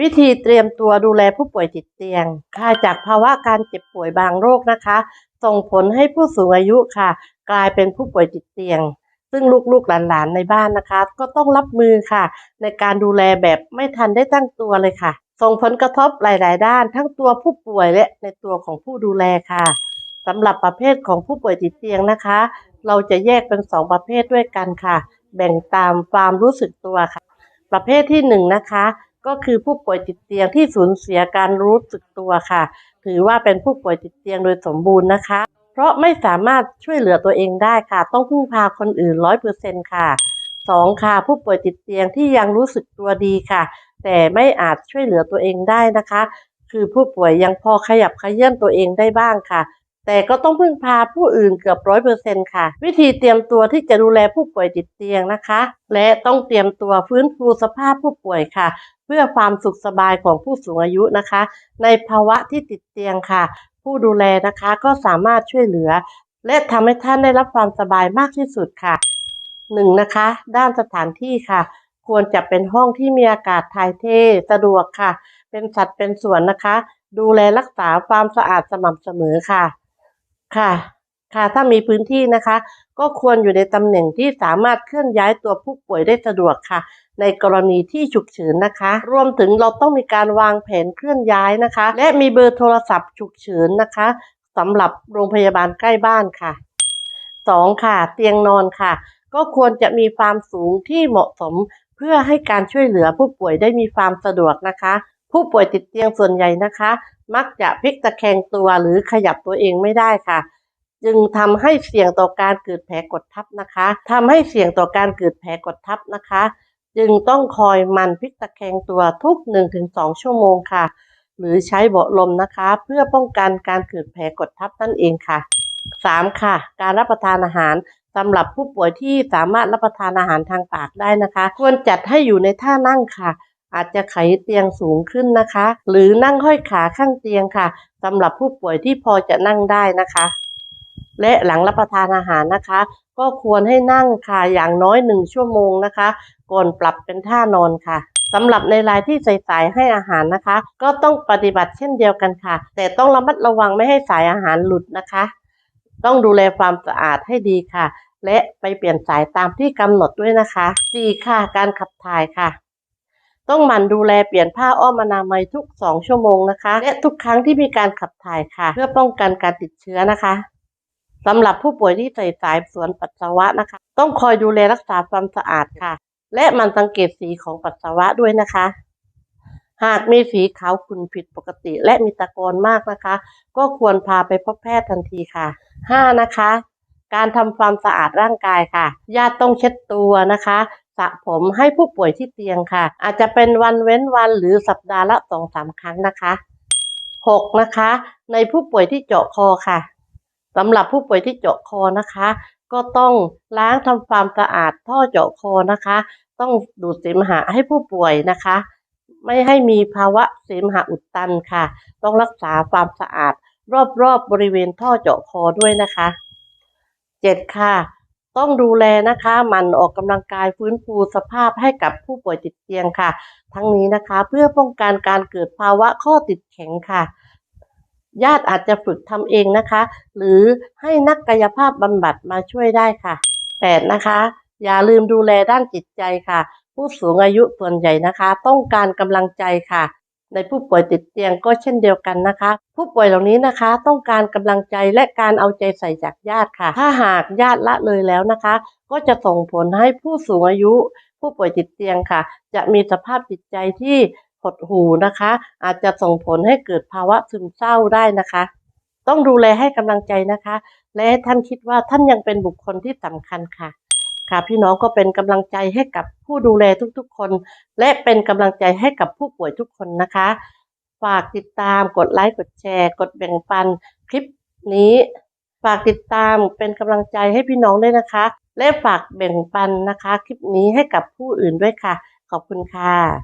วิธีเตรียมตัวดูแลผู้ป่วยติดเตียง ค่ะจากภาวะการเจ็บป่วยบางโรคนะคะ ส่งผลให้ผู้สูงอายุค่ะ กลายเป็นผู้ป่วยติดเตียง ซึ่งลูกๆหลานๆในบ้านนะคะ ก็ต้องรับมือค่ะ ในการดูแลแบบไม่ทันได้ตั้งตัวเลยค่ะ ส่งผลกระทบหลาย ๆ ด้าน ทั้งตัวผู้ป่วยและในตัวของผู้ดูแลค่ะสำหรับประเภทของผู้ป่วยติดเตียงนะคะ เราจะแยกเป็นสองประเภทด้วยกันค่ะ แบ่งตามความรู้สึกตัวค่ะ ประเภทที่หนึ่งนะคะ ก็คือผู้ป่วยติดเตียงที่สูญเสียการรู้สึกตัวค่ะ ถือว่าเป็นผู้ป่วยติดเตียงโดยสมบูรณ์นะคะ เพราะไม่สามารถช่วยเหลือตัวเองได้ค่ะ ต้องพึ่งพาคนอื่นร้อยเปอร์เซ็นค่ะสองค่ะ ผู้ป่วยติดเตียงที่ยังรู้สึกตัวดีค่ะ แต่ไม่อาจช่วยเหลือตัวเองได้นะคะ คือผู้ป่วยยังพอขยับขยื่นตัวเองได้บ้างค่ะ แต่ก็ต้องพึ่งพาผู้อื่นเกือบร้อยเปอร์เซ็นค่ะ วิธีเตรียมตัวที่จะดูแลผู้ป่วยติดเตียงนะคะ และต้องเตรียมตัวฟื้นฟูสภาพผู้ป่วยค่ะ เพื่อความสุขสบายของผู้สูงอายุนะคะ ในภาวะที่ติดเตียงค่ะ ผู้ดูแลนะคะก็สามารถช่วยเหลือ และทำให้ท่านได้รับความสบายมากที่สุดค่ะหนึ่งนะคะ ด้านสถานที่ค่ะ ควรจะเป็นห้องที่มีอากาศถ่ายเทสะดวกค่ะ เป็นสัดเป็นส่วนนะคะ ดูแลรักษาความสะอาดสม่ำเสมอค่ะค่ะ ค่ะถ้ามีพื้นที่นะคะ ก็ควรอยู่ในตำแหน่งที่สามารถเคลื่อนย้ายตัวผู้ป่วยได้สะดวกค่ะ ในกรณีที่ฉุกเฉินนะคะ รวมถึงเราต้องมีการวางแผนเคลื่อนย้ายนะคะ และมีเบอร์โทรศัพท์ฉุกเฉินนะคะสำหรับโรงพยาบาลใกล้บ้านค่ะสองค่ะ เตียงนอนค่ะ ก็ควรจะมีความสูงที่เหมาะสม เพื่อให้การช่วยเหลือผู้ป่วยได้มีความสะดวกนะคะ ผู้ป่วยติดเตียงส่วนใหญ่นะคะ มักจะพลิกตะแคงตัวหรือขยับตัวเองไม่ได้ค่ะ จึงทำให้เสี่ยงต่อการเกิดแผลกดทับนะคะทำให้เสี่ยงต่อการเกิดแผลกดทับนะคะ จึงต้องคอยมันพลิกตะแคงตัวทุก 1-2 ชั่วโมงค่ะ หรือใช้เบาะลมนะคะ เพื่อป้องกันการเกิดแผลกดทับนั่นเองค่ะ 3. ค่ะ การรับประทานอาหารสำหรับผู้ป่วยที่สามารถรับประทานอาหารทางปากได้นะคะ ควรจัดให้อยู่ในท่านั่งค่ะ อาจจะไขเตียงสูงขึ้นนะคะ หรือนั่งห้อยขาข้างเตียงค่ะสำหรับผู้ป่วยที่พอจะนั่งได้นะคะ และหลังรับประทานอาหารนะคะ ก็ควรให้นั่งค่ะอย่างน้อยหนึ่งชั่วโมงนะคะ ก่อนปรับเป็นท่านอนค่ะสำหรับในรายที่ใส่สายให้อาหารนะคะ ก็ต้องปฏิบัติเช่นเดียวกันค่ะ แต่ต้องระมัดระวังไม่ให้สายอาหารหลุดนะคะ ต้องดูแลความสะอาดให้ดีค่ะ และไปเปลี่ยนสายตามที่กำหนดด้วยนะคะ 4. ค่ะการขับถ่ายค่ะ ต้องหมั่นดูแลเปลี่ยนผ้าอ้อมอนามัยทุก 2 ชั่วโมงนะคะ และทุกครั้งที่มีการขับถ่ายค่ะ เพื่อป้องกันการติดเชื้อนะคะ สำหรับผู้ป่วยที่ใส่สายสวนปัสสาวะนะคะ ต้องคอยดูแลรักษาความสะอาดค่ะ และมันสังเกตสีของปัสสาวะด้วยนะคะ หากมีสีขาวขุ่นผิดปกติ และมีตะกอนมากนะคะ ก็ควรพาไปพบแพทย์ทันทีค่ะ 5. นะคะ การทำความสะอาดร่างกายค่ะ ญาติต้องเช็ดตัวนะคะสระผมให้ผู้ป่วยที่เตียงค่ะ อาจจะเป็นวันเว้นวันหรือสัปดาห์ละสองสามครั้งนะคะ 6. นะคะ ในผู้ป่วยที่เจาะคอค่ะ สำหรับผู้ป่วยที่เจาะคอนะคะ ก็ต้องล้างทำความสะอาดท่อเจาะคอนะคะ ต้องดูดเสมหะให้ผู้ป่วยนะคะ ไม่ให้มีภาวะเสมหะอุดตันค่ะ ต้องรักษาความสะอาด รอบๆบบริเวณท่อเจาะคอด้วยนะคะเจ็ดค่ะ ต้องดูแลนะคะหมันออกกำลังกายฟื้นฟูสภาพให้กับผู้ป่วยติดเตียงค่ะ ทั้งนี้นะคะเพื่อป้องกันการเกิดภาวะข้อติดแข็งค่ะ ญาติอาจจะฝึกทำเองนะคะ หรือให้นักกายภาพบำบัดมาช่วยได้ค่ะ 8. นะคะ อย่าลืมดูแลด้านจิตใจค่ะ ผู้สูงอายุส่วนใหญ่นะคะ ต้องการกำลังใจค่ะ ในผู้ป่วยติดเตียงก็เช่นเดียวกันนะคะ ผู้ป่วยเหล่านี้นะคะ ต้องการกำลังใจและการเอาใจใส่จากญาติค่ะ ถ้าหากญาติละเลยแล้วนะคะ ก็จะส่งผลให้ผู้สูงอายุ ผู้ป่วยติดเตียงค่ะ จะมีสภาพจิตใจที่ หดหูนะคะ อาจจะส่งผลให้เกิดภาวะซึมเศร้าได้นะคะ ต้องดูแลให้กำลังใจนะคะ และให้ท่านคิดว่าท่านยังเป็นบุคคลที่สำคัญค่ะ ค่ะพี่น้องก็เป็นกำลังใจให้กับผู้ดูแลทุกๆคน และเป็นกำลังใจให้กับผู้ป่วยทุกคนนะคะ ฝากติดตามกดไลค์กดแชร์ กดแบ่งปันคลิปนี้ ฝากติดตามเป็นกำลังใจให้พี่น้องด้วยนะคะ และฝากแบ่งปันนะคะ คลิปนี้ให้กับผู้อื่นด้วยค่ะ ขอบคุณค่ะ